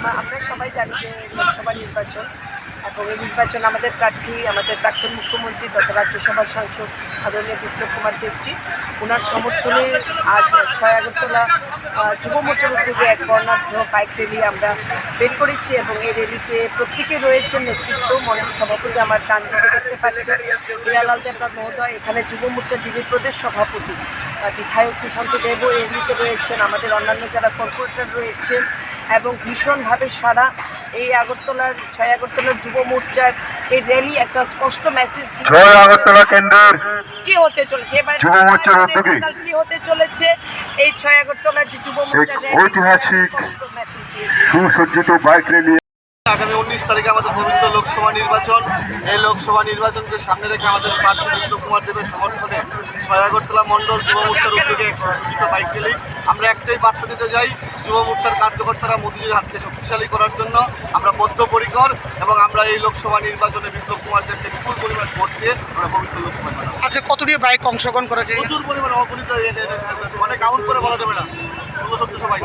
আমা- আমরা সবাই জানি যে লোকসভা নির্বাচন এবং এই নির্বাচন আমাদের প্রার্থী, আমাদের প্রাক্তন মুখ্যমন্ত্রী তথা রাজ্যসভার সাংসদ আদরণীয় বিপ্লব কুমার দেবজি। ওনার সমর্থনে আজ ছয় আগরতলা যুব মোর্চার উদ্যোগে এক বর্ণাঢ্য বাইক র্যালি আমরা বের করেছি এবং এই র্যালিতে প্রত্যেকে রয়েছেন নেতৃত্ব মন্ডল সভাপতি আমার ডান দেখতে পাচ্ছেন। হিরালাল দেবনাথ মহোদয়, এখানে যুব মোর্চার যিনি প্রদেশ সভাপতি। বিধায়ক সুশান্ত দেবও এই র্যালিতে রয়েছেন। আমাদের অন্যান্য যারা কর্পোরেটর রয়েছেন এবং ভীষণভাবে সারা এই আগরতলার ছয় আগরতলার যুব মোর্চার এই র্যালি একটা স্পষ্ট মেসেজ ছয় আগরতলা কেন্দ্রের কি হতে চলেছে? এবার যুব মোর্চার উদ্যোগে কি হতে চলেছে? এই ছয় আগরতলার যে যুব মোর্চার ঐতিহাসিক। সুসজ্জিত বাইক র্যালি আগামী উনিশ তারিখে আমাদের পবিত্র লোকসভা নির্বাচন। এই লোকসভা নির্বাচনকে সামনে রেখে আমাদের প্রার্থী বিপ্লব কুমার দেবের সমর্থনে ছয় আগরতলা মণ্ডল যুব মোর্চার উদ্যোগে র্যালি আমরা একটাই বার্তা দিতে যাই যুব মোর্চার কার্যকর্তারা মোদীজির হাতকে শক্তিশালী করার জন্য আমরা বদ্ধপরিকর এবং আমরা এই লোকসভা নির্বাচনে বিপ্লব কুমার দেবকে বিপুল পরিমাণ ভোট দিয়ে আমরা পবিত্র লোকসভায় পাঠাবো। আচ্ছা কতটি বাইক অংশগ্রহণ করেছে প্রচুর পরিমাণ অপরিচয় অনেক কাউন্ট করে বলা যাবে না শুভ সত্য সবাই